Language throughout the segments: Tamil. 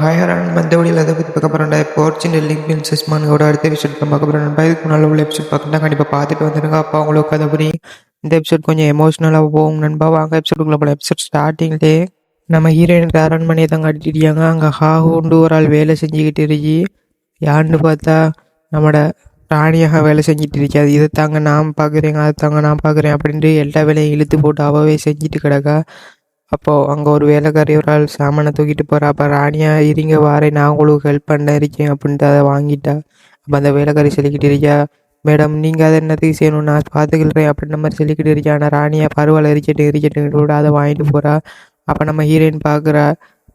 ஹையரான் மந்தவழியில் அதை பற்றி பார்க்க போகிறேன் போர்ச்சின் லிங்க் பிரின்சஸ் அடுத்த எபிசோட் பார்க்க போகிறேன் நண்பா இதுக்கு முன்னால் உள்ள எபிசோட் பார்க்கணும் கண்டிப்பாக பார்த்துட்டு வந்துருங்க அப்போ உங்களுக்கு அதை புரியும் இந்த எபிசோட் கொஞ்சம் எமோஷ்னலாக போகும். நண்பா வாங்க எபிசோடுக்குள்ள போல எபிசோட் ஸ்டார்டிங்லே நம்ம ஹீரோயினுக்கு அரண்மனையை தான் கட்டிட்டிருக்காங்க. அங்கே ஹாஹூண்டு ஒரு ஆள் வேலை செஞ்சுக்கிட்டு இருக்கி. யான்னு பார்த்தா நம்மட ராணியாக வேலை செஞ்சுட்டு இருக்காது. இதை தாங்க நான் பார்க்குறேங்க அதை தாங்க நான் பார்க்குறேன் அப்படின்ட்டு எல்லா வேலையும் இழுத்து போட்டு அவவே செஞ்சுட்டு கிடக்கா. அப்போது அங்கே ஒரு வேலைக்காரி ஒரு ஆள் சாமானை தூக்கிட்டு போகிறா அப்போ ராணியா இருங்க வாரேன். நான் உங்களுக்கு ஹெல்ப் பண்ண இருக்கேன். அப்படின்ட்டு அதை வாங்கிட்டா. அப்போ அந்த வேலைக்காரி சொல்லிக்கிட்டு இருக்கா மேடம் நீங்கள் அதை என்னத்துக்கு செய்யணும்? நான் பார்த்துக்கிறேன். அப்படின்ற மாதிரி சொல்லிக்கிட்டு இருக்கேன் ஆனால் ராணியா பரவாயில்ல இருக்கட்டும் இருக்கட்டும் கூட அதை வாங்கிட்டு போகிறா அப்போ நம்ம ஹீரோயின் பார்க்குறா.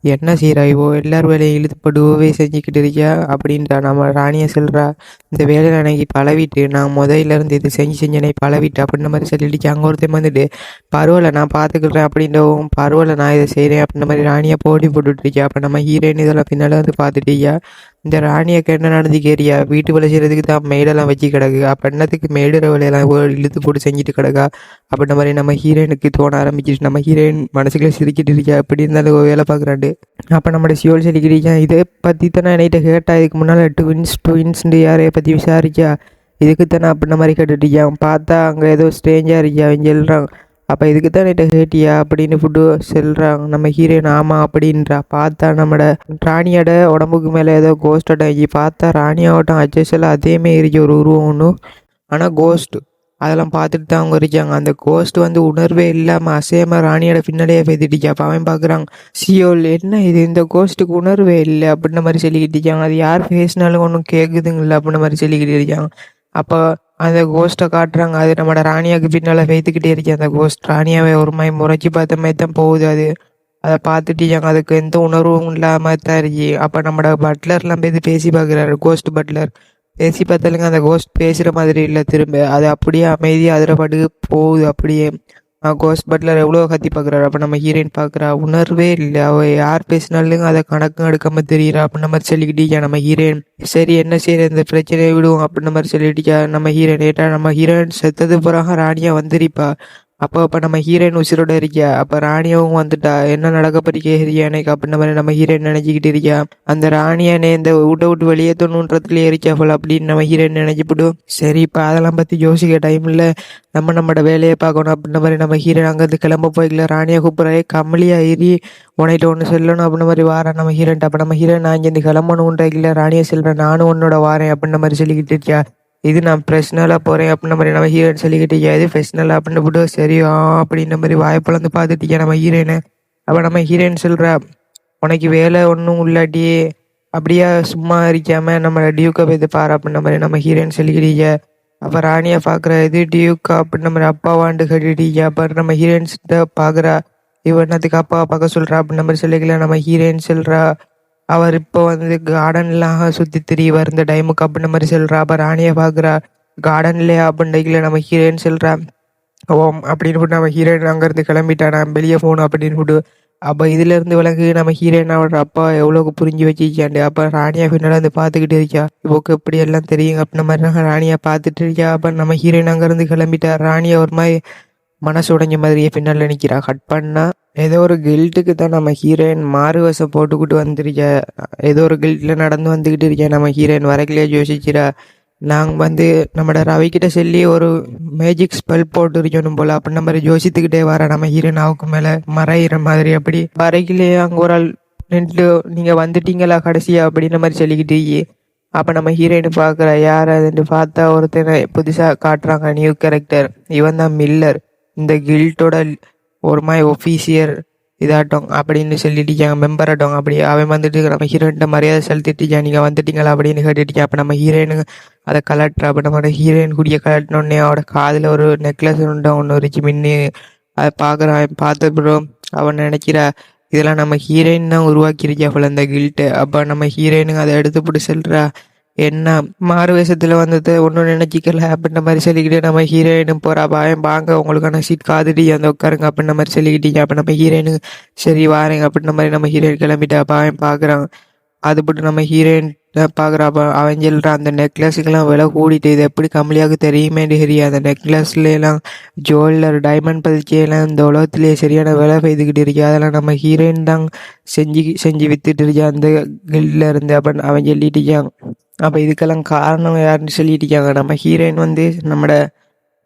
என்ன செய்கிறா இவோ எல்லார் வேலையும் இழுத்துப்படுவே செஞ்சுக்கிட்டு இருக்கியா? அப்படின்றா. நம்ம ராணியை சொல்கிறா இந்த வேலை எனக்கு பழவிட்டு நான் முதல்ல இருந்து இது செஞ்சு செஞ்சேனே பழவிட்டு அப்படின்ற மாதிரி சொல்லிட்டு அங்கே ஒருத்தன் வந்துட்டு பரவாயில்ல நான் பார்த்துக்கிறேன் அப்படின்றவும் பரவாயில்ல நான் இதை செய்கிறேன் அப்படின்ற மாதிரி ராணியை போட்டி போட்டுட்ருக்கியா அப்போ நம்ம ஹீரோயின் இதெல்லாம் பின்னால் வந்து பார்த்துட்டியா இந்த ராணியக்கு என்ன நடந்துக்கேரியா வீட்டு வேலை செய்கிறதுக்கு தான் மேடெல்லாம் வச்சு கிடக்கு. அப்போ என்னத்துக்கு மேடுற வேலையெல்லாம் இழுத்து போட்டு செஞ்சுட்டு கிடக்கா? அப்படின்ற மாதிரி நம்ம ஹீரோயினுக்கு தோண ஆரம்பிச்சிச்சு நம்ம ஹீரோயின் மனசுக்குள்ள சிரிக்கிட்டு இருக்கா? அப்படி இருந்தாலும் வேலை பார்க்குறாண்டு. அப்போ நம்ம சியோல் சொல்லிக்கிட்டு இதை பற்றி தானே என்கிட்ட கேட்டா இதுக்கு முன்னால் ட்வின்ஸ் ட்வின்ஸ்ண்டு யாரையை பற்றி விசாரிச்சா? இதுக்கு தானே அப்படின்ற மாதிரி கேட்டுட்டு பார்த்தா அங்கே ஏதோ ஸ்ட்ரேஞ்சாக இருக்கியா அவங்க சொல்கிறான் அப்போ இதுக்கு தான் என்கிட்ட கேட்டியா? அப்படின்னு ஃபுட்டு சொல்கிறாங்க நம்ம ஹீரோயின் ஆமாம் அப்படின்றா. பார்த்தா நம்மட ராணியோட உடம்புக்கு மேலே ஏதோ கோஸ்ட் அடங்கி பார்த்தா ராணியாவட்டம் அச்சஸில் அதேமே இருக்கு. ஒரு உருவம் ஒன்று ஆனால் கோஸ்ட்டு அதெல்லாம் பார்த்துட்டு தான் அவங்க இருக்காங்க. அந்த கோஸ்ட் வந்து உணர்வே இல்லாமல் அசையாமல் ராணியோட பின்னாடியே பேத்திட்டு அப்போ அவன் பார்க்குறாங்க சியோல் என்ன இது? இந்த கோஸ்ட்டுக்கு உணர்வே இல்லை. அப்படின்ற மாதிரி சொல்லிக்கிட்டு இருக்காங்க. அது யார் பேசினாலும் ஒன்றும் கேட்குதுங்களா அப்படின்ற மாதிரி சொல்லிக்கிட்டு இருக்காங்க. அப்போ அந்த கோஸ்ட்டை காட்டுறாங்க. அது நம்மளோட ராணியாவுக்கு பின்னால் வைத்துக்கிட்டே இருக்கேன் அந்த கோஸ்ட் ராணியாவை ஒரு மாதிரி முறைச்சி பார்த்த மாதிரி தான் போகுது அது. அதை பார்த்துட்டு அதுக்கு எந்த உணர்வும் இல்லாமல் தான் இருக்கு. அப்போ நம்மளோட பட்லர்லாம் போய் பேசி பார்க்குறாரு கோஸ்ட் பட்லர் பேசி பார்த்தாலுங்க அந்த கோஸ்ட் பேசுகிற மாதிரி இல்லை திரும்ப. அது அப்படியே அமைதியாக அதிரப்பட்டு போகுது அப்படியே. கோஸ்ட் பட்லர் எவ்வளோ கத்தி பார்க்குறாரு? அப்போ நம்ம ஹீரோயின் பார்க்குறா உணர்வே இல்லை. அவள் யார் பேசினாலும் அதை கணக்கும் எடுக்காம தெரியுறா அப்படின்ன மாதிரி சொல்லிக்கிட்டீங்க நம்ம ஹீரோயின் சரி என்ன செய்யற இந்த பிரச்சனையை விடுவோம் அப்படின்ன மாதிரி சொல்லிட்டீங்க நம்ம ஹீரோயின் ஏட்டா நம்ம ஹீரோயின் செத்தது பிறகு ராணியா வந்துருப்பா. அப்போ அப்போ நம்ம ஹீரோயின் உசிரோட இருக்கியா? அப்போ ராணியாவும் வந்துட்டா. என்ன நடக்க பற்றி கேட்குறியா அப்படின்ன மாதிரி நம்ம ஹீரோயின் நினைச்சிக்கிட்டு இருக்கியா? அந்த ராணியானே இந்த விட்ட விட்டு வெளியே தோணுன்றதுலேயே இருக்கா போல அப்படின்னு நம்ம ஹீரோயின் நினைச்சிப்பிடும் சரி இப்போ அதெல்லாம் பற்றி யோசிக்க டைம் இல்லை. நம்ம நம்மளோட வேலையை பார்க்கணும் அப்படின்ன மாதிரி நம்ம ஹீரோயின் அங்கேருந்து கிளம்ப போய்க்கல. ராணியா கூப்பிட்றே கம்மலியா ஏறி உனைகிட்ட ஒன்று சொல்லணும் அப்படின்ன மாதிரி வாரேன் நம்ம ஹீரோயின் அப்போ நம்ம ஹீரோயின் நான் இங்கேருந்து கிளம்பணுன்றதுல ராணியை செல்றேன். நானும் உன்னோட வாரேன் அப்படின்ன மாதிரி சொல்லிக்கிட்டு இருக்கியா? இது நான் ப்ரெஷ்னலாக போகிறேன் அப்படின்ன மாதிரி நம்ம ஹீரோயின் சொல்லிக்கிட்டு இது ப்ரெஷ்னலாக அப்படின்னு போட்டு சரி அப்படின்ற மாதிரி வாய்ப்பிழந்து பார்த்துட்டீங்க நம்ம ஹீரோயினை அப்போ நம்ம ஹீரோயின் சொல்கிறா உனக்கு வேலை ஒன்றும் இல்லாட்டி அப்படியே சும்மா இருக்காம நம்ம டியூக்கை போய் பாரு அப்படின்ற மாதிரி நம்ம ஹீரோயின் சொல்லிக்கிட்டீங்க அப்போ ராணியை பார்க்குற இது டியூக்கா அப்படின்ற மாதிரி அப்பாவாண்டு கட்டிட்டீங்க அப்புறம் நம்ம ஹீரோயின்ஸ்கிட்ட பார்க்குறா இவன் என்னத்துக்கு அப்பா பார்க்க சொல்கிறா அப்படின்ற மாதிரி சொல்லிக்கல நம்ம ஹீரோயின் சொல்கிறா அவர் இப்போ வந்து கார்டன்லாம் சுற்றி திரிவார் இந்த டைமுக்கு அப்படின்ற மாதிரி சொல்கிறா அப்போ ராணியை பார்க்குறா. கார்டன்லேயே அப்படின்றைக்கல நம்ம ஹீரோயின் சொல்கிறா ஓம் அப்படின்னு போட்டு நம்ம ஹீரோயின் அங்கேருந்து கிளம்பிட்டா. நான் வெளியே போகணும் அப்படின்னு போட்டு. அப்போ இதுலேருந்து விலங்கு நம்ம ஹீரோயின் அப்பா எவ்வளோக்கு புரிஞ்சு வச்சிருக்காண்டு அப்போ ராணியா பின்னால் வந்து பார்த்துக்கிட்டு இருக்கா இவக்கு எப்படி எல்லாம் தெரியும் அப்படின்ன மாதிரி நாங்கள் ராணியா பார்த்துட்டு இருக்கா அப்போ நம்ம ஹீரோயின் அங்கேருந்து கிளம்பிட்டா. ராணியா ஒரு மாதிரி மனசு உடைஞ்ச மாதிரியே பின்னால் நிற்கிறா கட் பண்ணால் ஏதோ ஒரு கில்ட்டுக்கு தான் நம்ம ஹீரோயின் மாறு வசம் போட்டுக்கிட்டு வந்திருக்க ஏதோ ஒரு கில்ட்டில் நடந்து வந்துக்கிட்டு இருக்கேன் நம்ம ஹீரோயின் வரைக்கிலே யோசிக்கிறா. நாங்கள் வந்து நம்மட ரவிக்கிட்ட சொல்லி ஒரு மேஜிக் ஸ்பெல் போட்டு இருக்கணும் போல. அப்படின்ற மாதிரி யோசித்துக்கிட்டே வர. நம்ம ஹீரோயின் அவுக்கு மேலே மறையிற மாதிரி. அப்படி வரைக்கிலே அங்கே ஒரு ஆள் நின்று நீங்கள் வந்துட்டீங்களா கடைசியா? அப்படின்ற மாதிரி சொல்லிக்கிட்டு அப்போ நம்ம ஹீரோயின் பார்க்குற யார் அதுன்னு பார்த்தா ஒருத்தனை புதுசாக காட்டுறாங்க நியூ கேரக்டர் இவன் தான் மில்லர் இந்த கில்ட்டோட ஒரு மாதிரி ஒஃபீசியர் இதாட்டோம் அப்படின்னு சொல்லிட்டிருக்காங்க மெம்பர் ஆட்டோம் அப்படி. அவன் வந்துட்டு நம்ம ஹீரோயின்ட்ட மரியாதை செலுத்திட்டிருக்கான். நீங்கள் வந்துட்டீங்களா அப்படின்னு கேட்டுட்டு அப்போ நம்ம ஹீரோயினு அதை கலட்டுற அப்போ நம்ம ஹீரோயின் கூடிய கலட்டினோடனே அவட காதில் ஒரு நெக்லஸ் உண்டா ஒன்று இருந்துச்சு மின்னு. அதை பார்க்குறான். பார்த்த ப்ரோ அவன் நினைக்கிறா இதெல்லாம் நம்ம ஹீரோயின் தான் உருவாக்கியிருக்கா போல இந்த கில்ட்டு அப்போ நம்ம ஹீரோயினுங்க அதை எடுத்து போட்டு செல்றா. என்ன மாறு வேஷத்தில் வந்தது? ஒன்றும் நினைச்சிக்கல. அப்படின்ற மாதிரி சொல்லிக்கிட்டு நம்ம ஹீரோயினும் போகிறா பாயம் வாங்க உங்களுக்கான சீட் காதுடி அந்த உட்காருங்க அப்படின்ற மாதிரி சொல்லிக்கிட்டீங்க. அப்போ நம்ம ஹீரோயினு சரி வாரேங்க அப்படின்ற மாதிரி நம்ம ஹீரோயின் கிளம்பிட்டா பாயம் பார்க்குறான் அது போட்டு நம்ம ஹீரோயின் பார்க்குறாப்ப அவன் சொல்கிறான் அந்த நெக்லஸுக்கெல்லாம் விலை கூடிட்டு இது எப்படி கம்மியாக தெரியுமே தெரியும் அந்த நெக்லஸ்லாம் ஜுவல்லர் டைமண்ட் பதிச்செல்லாம் இந்த உலகத்திலேயே சரியான விலை பெய்துக்கிட்டு இருக்கு. அதெல்லாம் நம்ம ஹீரோயின் தான் செஞ்சு செஞ்சு வித்துட்டு இருக்கா. அந்த கில்ல இருந்து. அப்படின்னு அவன் சொல்லிட்டு அப்போ இதுக்கெல்லாம் காரணம் யாருன்னு சொல்லிட்டு இருக்காங்க நம்ம ஹீரோயின் வந்து நம்மட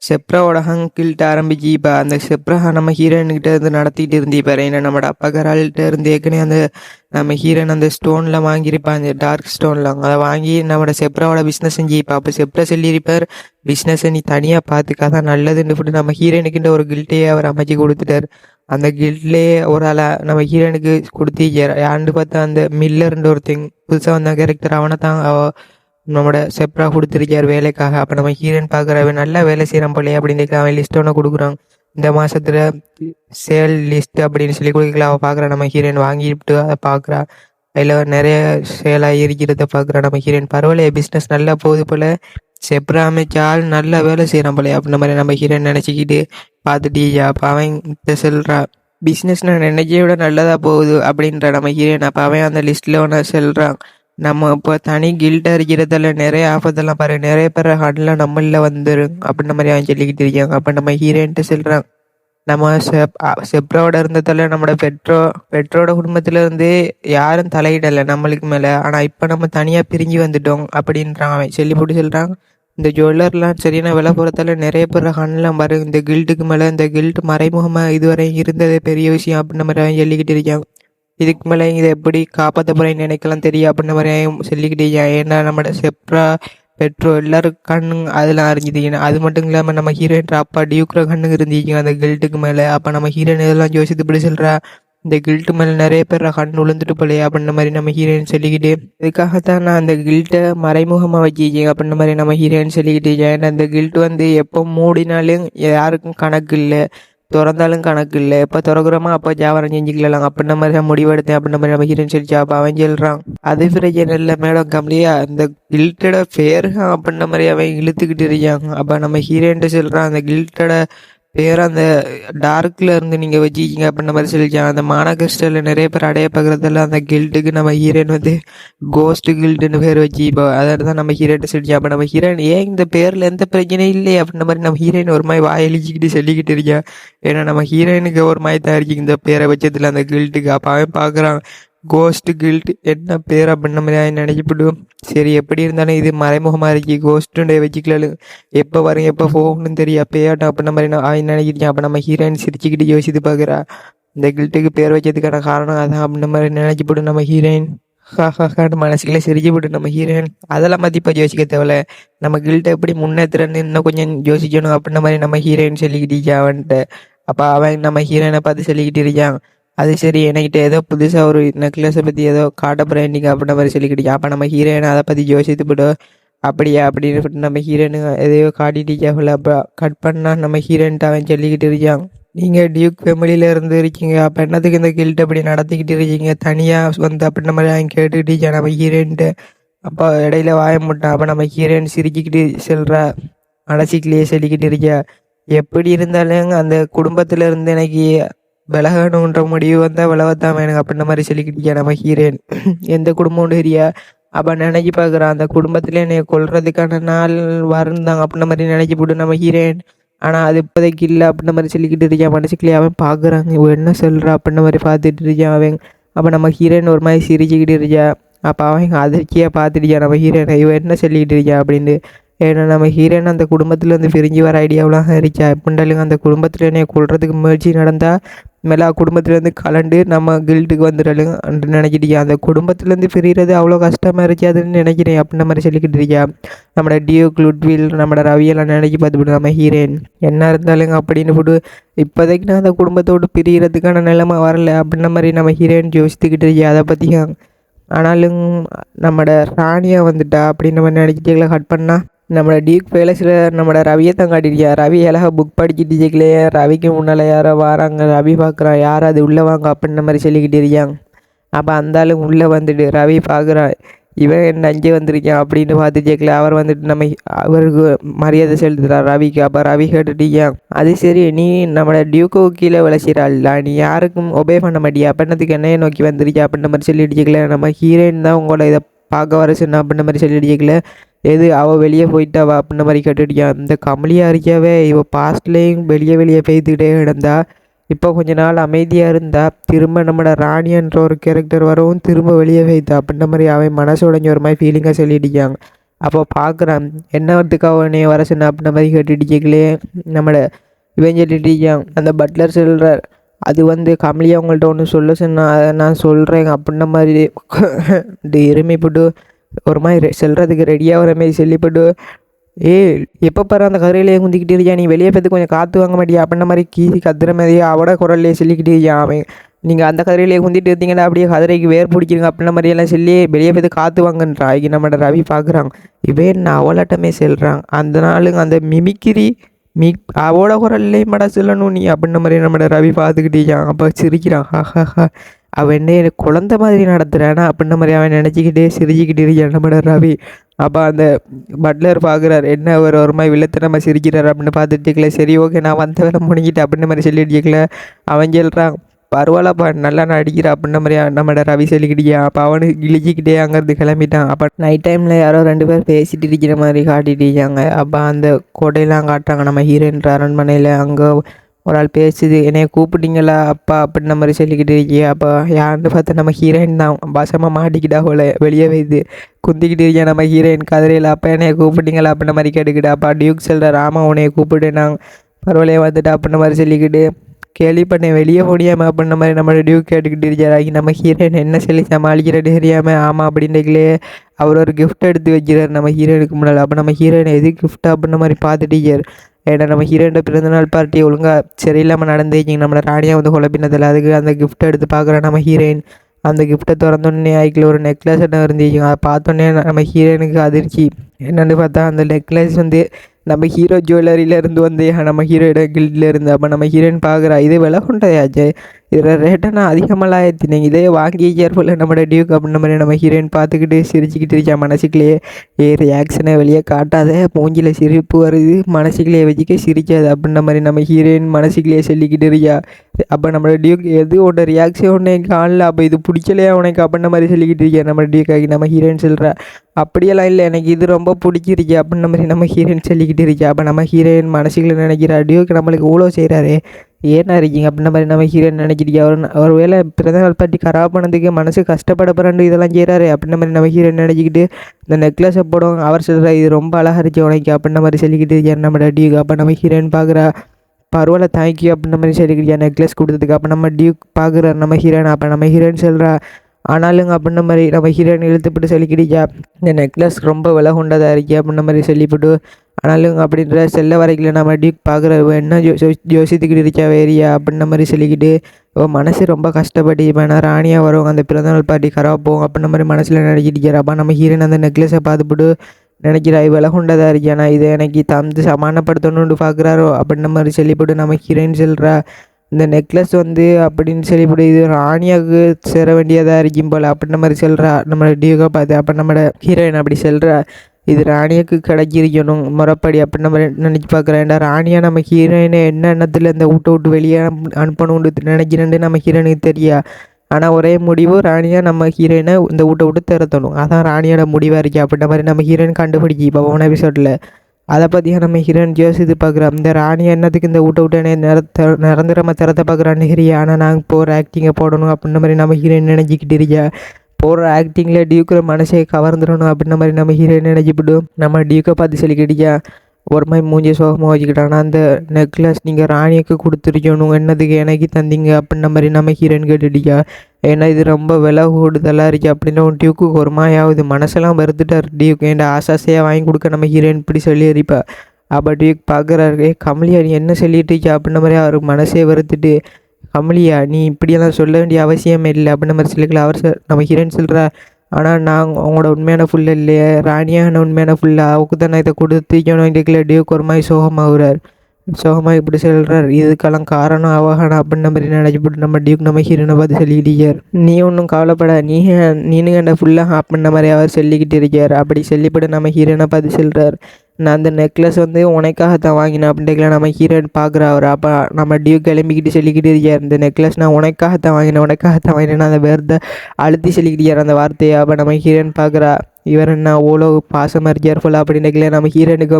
செப்ராவோட ஹங் கில்ட்ட ஆரம்பிச்சு இப்போ அந்த செப்ரா நம்ம ஹீரோயின்கிட்ட இருந்து நடத்திட்டு இருந்தீப்பாரு ஏன்னா நம்மட அப்பகரால்கிட்ட இருந்து ஏற்கனவே அந்த நம்ம ஹீரோயின் அந்த ஸ்டோனில் வாங்கியிருப்பான் அந்த டார்க் ஸ்டோனில் அதை வாங்கி நம்மட செப்ராவோட பிஸ்னஸ் செஞ்சுப்பா அப்போ செப்ரா சொல்லியிருப்பார் பிஸ்னஸை நீ தனியாக பார்த்துக்காதான் நல்லதுன்னு சொல்லிட்டு நம்ம ஹீரோயினுக்குன்ற ஒரு கில்ட்டையே அவர் அமைச்சு கொடுத்துட்டார். அந்த கில்ட்லேயே ஒரு ஆளை நம்ம ஹீரோனுக்கு கொடுத்து யாண்டு பார்த்தா அந்த மில்லர்ன்ற ஒருத்தங்க புதுசாக வந்த கேரக்டர் அவனை தான் அவ நம்மளோட செப்ரா கொடுத்துருக்கார் வேலைக்காக. அப்போ நம்ம ஹீரோயின் பார்க்குறவன் நல்லா வேலை செய்கிறான் போலே அப்படின்னு அவன் லிஸ்ட் ஒன்று கொடுக்குறான். இந்த மாதத்தில் சேல் லிஸ்ட் அப்படின்னு சொல்லி கொடுக்கல. அவள் பார்க்குறா நம்ம ஹீரோயின் வாங்கிட்டு அதை பார்க்குறா. அதில் நிறைய சேலாக இருக்கிறத பார்க்குறா நம்ம ஹீரோயின். பரவாயில்லையே பிஸ்னஸ் நல்லா போகுது போல். செப்ரா அமைச்சால் வேலை செய்கிறான் போலே அப்படின்ற மாதிரி நம்ம ஹீரோயின் நினச்சிக்கிட்டு பார்த்துட்டு அப்போ அவன் சொல்கிறா பிஸ்னஸ் நான் நினைச்சே விட நல்லதாக போகுது அப்படின்ற நம்ம ஹீரோயின் அப்போ அவன் அந்த லிஸ்ட்டில் ஒன்று செல்கிறான் நம்ம இப்போ தனி கில்ட்டாக இருக்கிறதால நிறைய ஆபத்தெல்லாம் பாரு நிறைய பேர் ஹண்ட்ல நம்மள வந்துடும் அப்படின்ற மாதிரி அவன் சொல்லிக்கிட்டு இருக்காங்க. அப்போ நம்ம ஹீரோயின்ட்டு சொல்கிறான் நம்ம செப் செப்ரோட இருந்ததால நம்மளோட பெட்ரோ பெட்ரோட குடும்பத்துல இருந்து யாரும் தலையிடலை நம்மளுக்கு மேலே. ஆனால் இப்போ நம்ம தனியாக பிரிஞ்சு வந்துட்டோம் அப்படின்றான் அவன். சொல்லி போட்டு சொல்கிறான் இந்த ஜுவல்லர்லாம் சரியான விலை போகிறதால நிறைய பேர் கண்ணெலாம் பாரு இந்த கில்ட்டுக்கு மேலே இந்த கில்ட் மறைமுகமாக இதுவரை இருந்ததே பெரிய விஷயம் அப்படின்ன மாதிரி சொல்லிக்கிட்டு இருக்கான் இதுக்கு மேலே இதை எப்படி காப்பாற்ற போகிறேன்னு நினைக்கலாம் தெரியும் அப்படின்ன மாதிரி சொல்லிக்கிட்டே ஏன்னா நம்மளோட செப்ரா பெட்ரோ எல்லாரும் கண்ணு அதெல்லாம் அறிஞ்சிட்டீங்க அது மட்டும் இல்லாமல் நம்ம ஹீரோயின் அப்பா டியூக்ரோ கண்ணுங்க இருந்திருக்கீங்க அந்த கில்ட்டுக்கு மேலே. அப்போ நம்ம ஹீரோயின் இதெல்லாம் யோசித்து இப்படி சொல்கிறா இந்த கில்ட்டு மேலே நிறைய பேர் கண் விழுந்துட்டு போலையே அப்படின்ற மாதிரி நம்ம ஹீரோயின் சொல்லிக்கிட்டு இதுக்காகத்தான் நான் அந்த கில்ட்டை மறைமுகமாக வச்சிருக்கேன் அப்படின்ற மாதிரி நம்ம ஹீரோயின் சொல்லிக்கிட்டு ஏன்னா அந்த கில்ட் வந்து எப்போ மூடினாலும் யாருக்கும் கணக்கு இல்லை. திறந்தாலும் கணக்கு இல்லை. எப்போ திறக்கிறோமோ அப்போ ஜாவரம் செஞ்சுக்கலாம் அப்படின்ற மாதிரி தான் முடிவெடுத்தேன் அப்படின்ற மாதிரி நம்ம ஹீரோயின் சொல்லிச்சா. அப்போ அவன் சொல்கிறான் அது பிரச்சனை இல்லை மேடம் கம்லியா அந்த கில்ட்டோட பேர் அப்படின்ற மாதிரி அவன் இழுத்துக்கிட்டு இருக்காங்க அப்போ நம்ம ஹீரோயின்ட்டு சொல்கிறான் அந்த கில்ட்டோட பேர் அந்த டார்க்ல இருந்து நீங்க வச்சிக்கிங்க அப்படின்ற மாதிரி சொல்லிக்கலாம் அந்த மானகிறிஸ்டல்ல நிறைய பேர் அடைய பார்க்கறதில்ல அந்த கில்ட்டுக்கு நம்ம ஹீரோயின் வந்து கோஸ்ட் கில்ட்டுன்னு பேர் வச்சு இப்போ அதை தான் நம்ம ஹீரோயின் சொல்லிச்சா அப்போ நம்ம ஹீரோயின் ஏன் இந்த பேர்ல எந்த பிரச்சனையும் இல்லை அப்படின்ற மாதிரி நம்ம ஹீரோயின் ஒரு மாதிரி வாயழிச்சிக்கிட்டு சொல்லிக்கிட்டு இருக்கேன் ஏன்னா நம்ம ஹீரோயினுக்கு ஒரு மாதிரி தான் இருக்கு. இந்த பேரை வச்சதுல அந்த கில்ட்டுக்கு அப்போ அவன் பார்க்குறான். கோஸ்ட் கில்ட் என்ன பேர் அப்படின்ன மாதிரி நினைச்சுப்பிடும் சரி எப்படி இருந்தாலும் இது மறைமுகமாக இருக்கு. கோஸ்ட்டுடைய வச்சுக்கலாரு எப்போ வரும் எப்போ போகணும்னு தெரியும் அப்பயாட்டம் அப்படின்ன மாதிரி நான் அவன் நினைக்கிறேன். அப்போ நம்ம ஹீரோயின் சிரிச்சுக்கிட்டு யோசித்து பார்க்குறா. இந்த கில்ட்டுக்கு பேர் வச்சதுக்கான காரணம் அதான் அப்படின்ன மாதிரி நினைச்சுப்பிடும் நம்ம ஹீரோயின் ஹா ஹா ஹான்னு மனசுக்குள்ளே சிரிச்சுப்பிடும் நம்ம ஹீரோயின் அதெல்லாம் மதிப்பாக யோசிக்க தேவையில்ல. நம்ம கில்ட்டை எப்படி முன்னேற்றுறன்னு இன்னும் கொஞ்சம் யோசிக்கணும் அப்படின்ன மாதிரி நம்ம ஹீரோயின் சொல்லிக்கிட்டு அவன்கிட்ட. அப்போ அவன் நம்ம ஹீரோயினை பார்த்து சொல்லிக்கிட்டு இருக்கான். அது சரி என்கிட்ட ஏதோ புதுசாக ஒரு நெக்லஸை பற்றி ஏதோ காட்ட போகிறேன் அப்படின்ற மாதிரி சொல்லிக்கிட்டு அப்போ நம்ம ஹீரோயினை அதை பற்றி யோசித்து போய்டும் அப்படியா? அப்படின்னு சொல்லிட்டு நம்ம ஹீரோனு எதையோ காட்டிட்டு அப்போ கட் பண்ணால் நம்ம ஹீரோயின்ட்டு அவன் சொல்லிக்கிட்டு இருக்கான். நீங்கள் டியூக் ஃபேமிலியில் இருந்து இருக்கீங்க. அப்போ என்னத்துக்கு இந்த கில்ட் அப்படி நடத்திக்கிட்டு இருக்கீங்க? தனியாக வந்து அப்படின்ற மாதிரி அவன் கேட்டுக்கிட்டு நம்ம ஹீரோயின்ட்டு அப்போ இடையில வாய முட்டான் அப்போ நம்ம ஹீரோயின் சிரிக்கிக்கிட்டு செல்றா. மனசிக்கிலேயே சொல்லிக்கிட்டு இருக்கியா எப்படி இருந்தாலும் அந்த குடும்பத்துல இருந்து எனக்கு விலகணுன்ற முடிவு வந்தால் விலகத்தான் வேணும் அப்படின்ற மாதிரி சொல்லிக்கிட்டு நம்ம ஹீரோயின் எந்த குடும்பமும் ஹிரியா? அப்போ நினைச்சு பார்க்குறான். அந்த குடும்பத்தில் என்னை கொள்றதுக்கான நாள் வருந்தாங்க அப்படின்ற மாதிரி நினைச்சு போட்டு நம்ம ஹீரோயின் ஆனால் அது இப்போதைக்கு இல்லை அப்படின்ற மாதிரி சொல்லிக்கிட்டு இருக்கான். மனசுக்குள்ளே அவன் பார்க்குறாங்க இவன் என்ன சொல்கிறா அப்படின்ற மாதிரி பார்த்துட்டு இருக்கான் அவன். அப்போ நம்ம ஹீரோயின் ஒரு மாதிரி சிரிச்சுக்கிட்டு இருக்கா. அப்போ அவன் அதிர்ச்சியாக பார்த்துட்டியா நம்ம ஹீரோயினை இவன் என்ன சொல்லிக்கிட்டு இருக்கா அப்படின்னு. ஏன்னா நம்ம ஹீரோயின் அந்த குடும்பத்துலேருந்து பிரிஞ்சு வர ஐடியாவெலாம் இருக்கா எப்படின்றாலும் அந்த குடும்பத்தில் என்னை கொள்றதுக்கு முயற்சி நடந்தால் மேலே குடும்பத்துலேருந்து கலண்டு நம்ம கில்ட்டுக்கு வந்துடலுன்னு நினைக்கிட்டியா அந்த குடும்பத்துலேருந்து பிரிகிறது அவ்வளோ கஷ்டமாக இருக்காதுன்னு நினைக்கிறேன் அப்படின்ற மாதிரி சொல்லிக்கிட்டு இருக்கியா? நம்மளோட டியோ குளுட்வில் நம்மளோட ரவியெல்லாம் நினைக்கி பார்த்துட்டு நம்ம ஹீரோயின் என்ன இருந்தாலும் அப்படின்னு போட்டு இப்போதைக்கு நான் அந்த குடும்பத்தோடு பிரிகிறதுக்கான நிலைமை வரல அப்படின்ற மாதிரி நம்ம ஹீரோயின் யோசித்துக்கிட்டு இருக்கியா அதை பற்றியும் ஆனாலும் நம்மளோட ராணியா வந்துட்டா அப்படின்னு நம்ம நினைக்கிட்டீங்களா கட் பண்ணால் நம்மளோட டியூக் பேலஸில் நம்மளோட ரவியை தான் காட்டியிருக்கியா? ரவி அழகாக புக் படிச்சுட்டு இருக்கலையே ரவிக்கு முன்னால் யாரோ வராங்க ரவி பார்க்குறான் யார் அது? உள்ளே வாங்க அப்படின்ற மாதிரி சொல்லிக்கிட்டு இருக்காங்க அப்போ அந்த உள்ளே வந்துட்டு ரவி பார்க்குறான் இவன் என்ன அஞ்சே வந்திருக்கான் அப்படின்னு பார்த்து ஜெயிக்கல அவர் வந்துட்டு நம்ம அவருக்கு மரியாதை செலுத்துறார் ரவிக்கு. அப்போ ரவி கேட்டுட்டியான் அது சரி நீ நம்மளோட டியூக்கோ கீழே விளைச்சிடாள்ல நீ யாருக்கும் ஒபே பண்ண மாட்டியா? அப்படின்னதுக்கு என்னையை நோக்கி வந்திருக்கியா? அப்படின்ற மாதிரி சொல்லிட்டு கேட்கல நம்ம ஹீரோயின் தான் உங்களோட இதை பார்க்க வர சொன்னா அப்படின்ற மாதிரி சொல்லிடிக்கல எது அவள் வெளியே போயிட்டாள் அப்படின்ன மாதிரி கேட்டுட்டியா? இந்த கமலியாக இருக்கியாவே இவள் பாஸ்ட்லேயும் வெளியே வெளியே பெய்துக்கிட்டே கிடந்தா இப்போ கொஞ்ச நாள் அமைதியாக இருந்தா திரும்ப நம்மளோட ராணியன்ற ஒரு கேரக்டர் வரவும் திரும்ப வெளியே வைத்தா அப்படின்ற மாதிரி அவன் மனசு உடஞ்சி ஒரு மாதிரி ஃபீலிங்காக சொல்லிட்டிருக்காங்க. அப்போ பார்க்குறான் என்ன வரத்துக்காக உன்னைய வர சொன்ன அப்படின்ற மாதிரி கேட்டுட்டிருக்கலே நம்மளோட இவன் சொல்லிட்டிருக்கான் அந்த பட்லர் சொல்கிறார் அது வந்து கமலியா அவங்கள்ட்ட ஒன்று சொல்ல சொன்னா அதை நான் சொல்கிறேன் அப்படின்ன மாதிரி இந்த எருமைப்பட்டு ஒரு மாதிரி செல்கிறதுக்கு ரெடியாக வர மாதிரி சொல்லிப்பட்டு ஏய் எப்போ பாரு அந்த கதிரையிலே குந்திக்கிட்டு இருக்கியா? நீ வெளியே போய் கொஞ்சம் காற்று வாங்க மாட்டியா? அப்படின்ன மாதிரி கீசி கத்துற மாதிரியே அவட குரல்லையே சொல்லிக்கிட்டு இருக்கியா அவன். நீங்கள் அந்த கதிரையிலே குந்திட்டு இருந்தீங்கன்னா அப்படியே கதிரைக்கு வேர் பிடிக்கிறீங்க அப்படின்ன மாதிரியெல்லாம் சொல்லி வெளியே போய் காற்று வாங்கன்றா இங்கே நம்மளோட ரவி பார்க்குறாங்க இவே நான் அவளாட்டமே செல்கிறான் அந்த நாளுங்க அந்த மிமிக்கிரி மீ அவளோட குரல்லையும் மட சொல்லணும் நீ? அப்படின்ன மாதிரி நம்மளோட ரவி பார்த்துக்கிட்டே அப்போ சிரிக்கிறான். ஹா ஹா ஹா. அவன் என்ன குழந்த மாதிரி நடத்துகிறானா அப்படின்ன மாதிரி அவன் நினச்சிக்கிட்டே சிரிச்சுக்கிட்டு இருக்கான். நம்மளோட ரவி? அப்போ அந்த பட்லர் பார்க்குறாரு என்ன அவர் ஒரு மாதிரி வில்லத்தனமாக சிரிக்கிறார் அப்படின்னு பார்த்துட்டுக்கல சரி ஓகே நான் வந்த வேலை முடிஞ்சிட்டு அப்படின்ன மாதிரி சொல்லிட்டிருக்கல அவன் சொல்கிறான் பரவாயில்லப்பா நல்லா நடிக்கிற அப்படின்ன மாதிரி நம்மளோட ரவி சொல்லிக்கிட்டியா அப்போ அவனுக்கு கிழிச்சிக்கிட்டே அங்கேருந்து கிளம்பிட்டான். அப்போ நைட் டைமில் யாரோ ரெண்டு பேர் பேசிட்டு இருக்கிற மாதிரி காட்டிட்டு இருக்காங்க. அப்போ அந்த கோட்டையெல்லாம் காட்டுறாங்க. நம்ம ஹீரோயின் அரண்மனையில் அங்கே ஒரு ஆள் பேசுது என்னைய கூப்பிட்டீங்களா? அப்பா அப்படின்ற மாதிரி சொல்லிக்கிட்டு இருக்கியா அப்போ யாருன்னு பார்த்தா நம்ம ஹீரோயின் தான். பாசமாக மாட்டிக்கிட்டா போல வெளியே வைது குந்திக்கிட்டு இருக்கியா நம்ம ஹீரோயின் கதிரையில். அப்போ என்னைய கூப்பிட்டீங்களா? அப்படின்ற மாதிரி கேட்டுக்கிட்டா அப்பா டியூக் சொல்கிறார் ஆமாம் உன்னைய கூப்பிட்டு நான் பரவாயில்லையே வந்துட்டு அப்படின்ற மாதிரி சொல்லிக்கிட்டு கேள்விப்பட்டேன் வெளியே முடியாமல் அப்படின்ற மாதிரி நம்ம டியூக் கேட்டுக்கிட்டு இருக்கிறாங்க நம்ம ஹீரோயின் என்ன சொல்லி சமாளிக்கிறது தெரியாமல் ஆமாம் அப்படின்றீங்களே அவர் ஒரு கிஃப்ட் எடுத்து வைக்கிறார் நம்ம ஹீரோயினுக்கு முன்னால். அப்போ நம்ம ஹீரோயின் எது கிஃப்ட் அப்படின்ற மாதிரி பார்த்துட்டு இருக்கார் ஏன்னா நம்ம ஹீரோயின் பிறந்தநாள் பார்ட்டி ஒழுங்காக சரியில்லாமல் நடந்துக்கிங்க நம்மளை ராணியாக வந்து குழப்பினதில்ல அதுக்கு அந்த கிஃப்ட்டை எடுத்து பார்க்குறோம் நம்ம ஹீரோயின் அந்த கிஃப்ட்டை திறந்தோடனே ஐக்கில் ஒரு நெக்லஸ் என்ன இருந்துச்சுங்க அதை பார்த்தோன்னே நம்ம ஹீரோயினுக்கு அதிர்ச்சி. என்னென்னு பார்த்தா அந்த நெக்லஸ் வந்து நம்ம ஹீரோ ஜுவல்லரியிலேருந்து வந்து நம்ம ஹீரோயிட கில்டில் இருந்து அப்போ நம்ம ஹீரோயின் பார்க்குறா இது விலை கொண்டதாச்சு இதில் ரேட்டை நான் அதிகமெல்லாம் ஏற்றினேன் இதே வாங்கி கேர்ஃபுல் நம்மளோட டியூக் அப்படின்ற மாதிரி நம்ம ஹீரோயின் பார்த்துக்கிட்டு சிரிச்சுக்கிட்டு இருக்கா மனசுக்குள்ளேயே? ஏ ரியாக்ஷனை வெளியே காட்டாத மூஞ்சியில் சிரிப்பு வருது மனசுக்குள்ளேயே வச்சுக்க சிரிக்காது அப்படின்ற மாதிரி நம்ம ஹீரோயின் மனசுக்குள்ளேயே சொல்லிக்கிட்டு இருக்கியா? அப்போ நம்மளோட டியூக் எது உன்னோட ரியாக்ஷன் உடனே காணல. அப்போ இது பிடிக்கலையா உனக்கு? அப்படின்ன மாதிரி சொல்லிக்கிட்டு இருக்கேன் நம்ம டியூக்காகி நம்ம ஹீரோயின் சொல்கிறா அப்படியெல்லாம் இல்லை. எனக்கு இது ரொம்ப பிடிச்சிருக்கு அப்படின்ன மாதிரி நம்ம ஹீரோயின் சொல்லிக்கிட்டு இருக்கேன் அப்போ நம்ம ஹீரோயின் மனசுக்குள்ள நினைக்கிறா டியூக் நம்மளுக்கு இவ்வளோ செய்கிறாரு ஏன்னா இருக்கீங்க அப்படின்ன மாதிரி நம்ம ஹீரோயின் நினைக்கிறீங்க அவர் ஒரு வேளை பிறந்தநாள் பார்ட்டி கராப் பண்ணதுக்கு மனசு கஷ்டப்பட பிறண்டு இதெல்லாம் செய்கிறாரு அப்படின்ன மாதிரி நம்ம ஹீரோயின் நினச்சிக்கிட்டு இந்த நெக்லஸை போடும் அவர் சொல்கிறா இது ரொம்ப அழகாக இருக்கு உனக்கு அப்படின்ன மாதிரி சொல்லிக்கிட்டு இருக்கேன் நம்ம டியூக் அப்போ நம்ம ஹீரோயின் பார்க்குறா. பரவாயில்ல தேங்க்யூ அப்படின்ற மாதிரி சொல்லிக்கிறியா நெக்லஸ் கொடுத்ததுக்கு அப்போ நம்ம டியூக் பார்க்குறாரு நம்ம ஹீரோயின் அப்போ நம்ம ஹீரோயின் சொல்கிறா ஆனாலுங்க அப்படின்ற மாதிரி நம்ம ஹீரோயின் இழுத்துப்பட்டு சொல்லிக்கிட்டியா இந்த நெக்லஸ் ரொம்ப விலை கொண்டதாக இருக்கே அப்படின்ற மாதிரி சொல்லிவிட்டு ஆனாலும் அப்படின்ற செல்ல வரைக்கல நம்ம டியூக் பார்க்குற என்ன ஜோ யோசித்துக்கிட்டு இருக்கா வேறியா அப்படின்ற மாதிரி சொல்லிக்கிட்டு இப்போ மனசு ரொம்ப கஷ்டப்பட்டு இப்போ நான் ராணியாக வருவாங்க அந்த பிறந்தநாள் பார்ட்டி கராப்போம் அப்படின்ற மாதிரி மனசில் நினைக்கிட்டு அப்போ நம்ம ஹீரோயின் அந்த நெக்லஸை பார்த்துப்பட்டு நினைக்கிறாய் விலை கொண்டதாக இருக்கியாண்ணா இதை எனக்கு தந்து சமானப்படுத்தணும்னு பார்க்குறாரோ அப்படின்ற மாதிரி சொல்லிவிட்டு நம்ம ஹீரோயின் சொல்கிறா இந்த நெக்லஸ் வந்து அப்படின்னு சொல்லிவிட்டு இது ராணியாவுக்கு சேர வேண்டியதாக இருக்கும் போல் அப்படின்ற மாதிரி சொல்கிறா நம்ம டியூகா பார்த்து அப்போ நம்மளோட ஹீரோயின் அப்படி சொல்கிறா இது ராணியாவுக்கு கிடைக்கிருக்கணும் முறைப்படி அப்படின்ற மாதிரி நினச்சி பார்க்குறேன்டா ராணியா நம்ம ஹீரோயினை என்ன எண்ணத்தில் இந்த வீட்டை விட்டு வெளியே அனுப்பணும்னு நினைக்கிறேன்னு நம்ம ஹீரோயினுக்கு தெரியா? ஆனால் ஒரே முடிவு ராணியாக நம்ம ஹீரோயினை இந்த வீட்டை விட்டு திறத்தணும் அதான் ராணியோட முடிவாக இருக்கே அப்படின்ற மாதிரி நம்ம ஹீரோயின் கண்டுபிடிக்கி இப்போ போன எபிசோடில் அதை பற்றியா நம்ம ஹீரோயின் யோசித்து பார்க்குறோம். இந்த ராணி என்னத்துக்கு இந்த வீட்டை விட்டு என்ன நிறத்த நிரந்தரமாக திறத்த பார்க்குறான்னு ஹிரியா ஆனால் நாங்கள் போகிற ஆக்டிங்கை போடணும் அப்படின்ற மாதிரி நம்ம ஹீரோயின் நினைச்சிக்கிட்டு இருக்கியா? போகிற ஆக்டிங்கில் டியூக்கிற மனசை கவர்ந்துடணும் அப்படின்ற மாதிரி நம்ம ஹீரோயின் நினைச்சிப்பிடும் நம்ம டியூக்கை பார்த்து சொல்லிக்கிட்டியா ஒரு மாதிரி மூஞ்சி சோகமாக வச்சுக்கிட்டானா? அந்த நெக்லஸ் நீங்கள் ராணியக்கு கொடுத்துருக்கணும் என்னதுக்கு எனக்கு தந்தீங்க? அப்படின்ன மாதிரி நம்ம ஹீரோயின் கேட்டுட்டியா ஏன்னா இது ரொம்ப விலை கூடுதலாக இருக்குது அப்படின்னு உன் டியூக்கு ஒரு மாயாவது மனசெல்லாம் வருத்துட்டார் டியூக்கு ஏன்டா ஆசாசையாக வாங்கி கொடுக்க நம்ம ஹீரோயின் இப்படி சொல்லி எறிப்பா அப்போ டியூக் பார்க்குறாரு கமலியா நீ என்ன சொல்லிட்டு இருக்கியா? அப்படின்ன மாதிரி அவருக்கு மனசே வருத்துட்டு கமலியா நீ இப்படியெல்லாம் சொல்ல வேண்டிய அவசியமே இல்லை. அப்படின்ன மாதிரி சொல்லிக்கல. அவர் நம்ம ஹீரோயின் சொல்கிறா ஆனால் நான் அவங்களோட உண்மையான ஃபுல்லு இல்லையே. ராணியான உண்மையான ஃபுல்லாக அவருக்கு தானே இதை கொடுத்துக்கணும் இதுக்குள்ள டியூக் ஒரு மாதிரி சோகமாகிறார். சோகமாக இப்படி சொல்கிறார் இதுக்கெல்லாம் காரணம் அவகான அப்படின்ற மாதிரி நினச்சிப்பட்டு நம்ம டியூக் நம்ம ஹீரோனை பார்த்து சொல்லிக்கிட்டார் நீ ஒன்றும் கவலைப்பட. நீ நீனு கண்ட ஃபுல்லாக அப்படின்ற மாதிரி அவர் சொல்லிக்கிட்டு இருக்கார். அப்படி சொல்லிப்பட்டு நம்ம ஹீரோனை பார்த்து சொல்கிறார் நான் அந்த நெக்லஸ் வந்து உனக்காகத்தான் வாங்கினேன் அப்படின்ட்டு நம்ம ஹீரோயின் பார்க்குறா அவர். அப்போ நம்ம டியூ கிளம்பிக்கிட்டு சொல்லிக்கிட்டு இருக்கார் இந்த நெக்லஸ் நான் உனக்காகத்தான் வாங்கினேன் உனக்காகத்தான் வாங்கினேன். அந்த வேர்த்தை அழுத்தி சொல்லிக்கிட்டு அந்த வார்த்தையை. அப்போ நம்ம ஹீரோயின் பார்க்குறா இவர் என்ன அவ்வளோ பாசமாக இருக்கார் ஃபுல்லாக அப்படின்னு நம்ம ஹீரோனுக்கு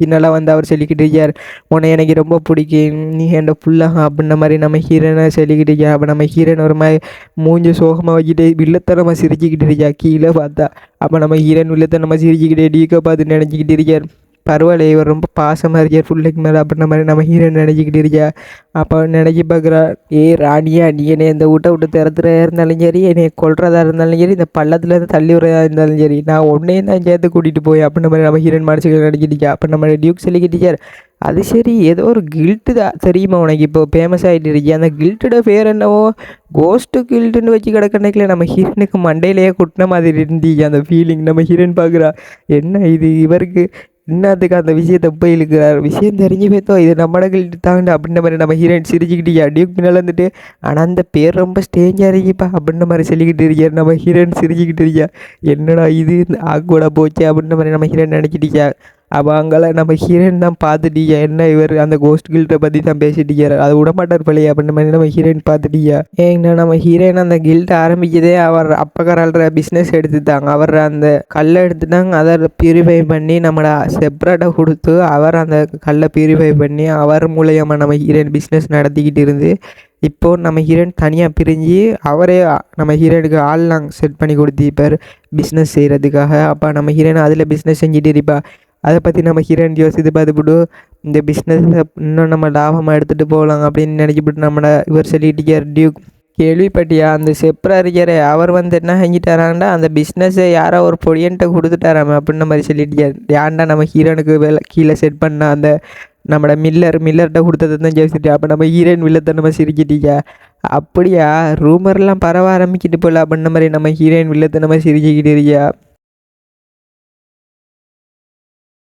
பின்னால் வந்து அவர் சொல்லிக்கிட்டு இருக்கார். உன்னை எனக்கு ரொம்ப பிடிக்கும் நீ என்ன ஃபுல்லாக அப்படின்ன மாதிரி நம்ம ஹீரோனை சொல்லிக்கிட்டு இருக்கியா அப்போ நம்ம ஹீரோன் ஒரு மாதிரி மூஞ்சி சோகமாக வச்சுட்டு வில்லத்தனமாக சிரிச்சுக்கிட்டு இருக்கா கீழே பார்த்தா. அப்போ நம்ம ஹீரோன் நம்ம சிரிச்சுக்கிட்டே டீக்கோ பார்த்து நினச்சிக்கிட்டு இருக்கார் பரவாயில்ல இவர் ரொம்ப பாசமாக இருக்கார் ஃபுல்லுக்கு மேலே அப்படின்ற மாதிரி நம்ம ஹீரோயின் நினச்சிக்கிட்டு இருக்கா அப்போ நினச்சி பார்க்குறா ஏ ராணியா நீ என்னை இந்த வீட்டை விட்டு திறத்துறதா இருந்தாலும் சரி என்னை கொள்றதா இருந்தாலும் சரி இந்த பள்ளத்துலேருந்து தள்ளி விடுறதா இருந்தாலும் சரி நான் உன்னையும் தான் சேர்த்து கூட்டிகிட்டு போய் அப்படின்ற மாதிரி நம்ம ஹீரோயின் மனசுக்கு நினச்சிக்கிட்டு அப்போ நம்ம டியூக் சொல்லிக்கிட்டு அது சரி ஏதோ ஒரு கில்ட்டு தான் தெரியுமா உனக்கு இப்போ ஃபேமஸ் ஆகிட்டு இருக்கி அந்த கில்ட்டோட பேர் என்னவோ கோஸ்ட்டு கில்ட்டுன்னு வச்சு கிடக்கணைக்கில் நம்ம ஹீரோனுக்கு மண்டையிலேயே குட்டின மாதிரி இருந்தீங்க அந்த ஃபீலிங் நம்ம ஹீரோன் பார்க்குறா என்ன இது இவருக்கு என்னத்துக்கு அந்த விஷயத்தை போய் இழுக்கிறார் விஷயம் தெரிஞ்சு போய்த்தோ இது நம்மட கில்ட்டு தாங்க அப்படின்ற மாதிரி நம்ம ஹீரோயின் சிரிச்சுக்கிட்டு டியூக் பின்னால் வந்துட்டு ஆனால் அந்த பேர் ரொம்ப ஸ்டேஞ்சாக இருக்கிப்பா அப்படின்ற மாதிரி சொல்லிக்கிட்டு இருக்கியார் நம்ம ஹீரோயின் சிரிச்சுக்கிட்டு இருக்கியா என்னடா இது ஆக்கூட போச்சு அப்படின்ற மாதிரி நம்ம ஹீரோயின் நினச்சிட்டியா அப்போ அங்கெல்லாம் நம்ம ஹீரோயின் தான் பார்த்துட்டியா? என்ன இவர் அந்த கோஸ்ட் கில்ட்டை பற்றி தான் பேசிட்டியார் அது விடமாட்டார் பழைய அப்படின்ற மாதிரி நம்ம ஹீரோயின் பார்த்துட்டியா? ஏங்கண்ணா நம்ம ஹீரோயின் அந்த கில்ட்டை ஆரம்பிக்கதே அவர் அப்பக்காரால்ற பிஸ்னஸ் எடுத்துட்டாங்க. அவர் அந்த கல்லை எடுத்துட்டாங்க அதை பியூரிஃபை பண்ணி நம்மளை செப்ரேட்டை கொடுத்து அவர் அந்த கல்லை பியூரிஃபை பண்ணி அவர் மூலயமா நம்ம ஹீரோயின் பிஸ்னஸ் நடத்திக்கிட்டு இருந்து இப்போது நம்ம ஹீரோயின் தனியாக பிரிஞ்சு அவரே நம்ம ஹீரோயினுக்கு ஆள்லாம் செட் பண்ணி கொடுத்திருப்பார் பிஸ்னஸ் செய்கிறதுக்காக அப்போ நம்ம ஹீரோயின் அதில் பிஸ்னஸ் செஞ்சுட்டு இருப்பா. அதை பற்றி நம்ம ஹீரோயின் யோசித்து பார்த்துப்பிட்டு இந்த பிஸ்னஸை இன்னும் நம்ம லாபமாக எடுத்துகிட்டு போகலாம் அப்படின்னு நினைக்கப்பட்டு நம்மளை இவர் சொல்லிட்டு டியூக் கேள்விப்பட்டியா? அந்த செப்ரா இருக்கிற அவர் வந்து என்ன செஞ்சிட்டாராண்டா அந்த பிஸ்னஸை யாரோ ஒரு பொடியன்ட்ட கொடுத்துட்டாராம அப்படின்ன மாதிரி சொல்லிட்டு ஏன்டா நம்ம ஹீரோனுக்கு வேலை கீழே செட் பண்ண அந்த நம்மளோட மில்லர் மில்லர்கிட்ட கொடுத்தது தான் ஜெயிச்சிட்டியா அப்போ நம்ம ஹீரோயின் வில்லத்தை நம்ம சிரிக்கிட்டீங்க. அப்படியா? ரூமர்லாம் பரவ ஆரம்பிக்கிட்டு போல அப்படின்ன மாதிரி நம்ம ஹீரோயின் வில்லத்தை நம்ம சிரிச்சுக்கிட்டு இருக்கியா?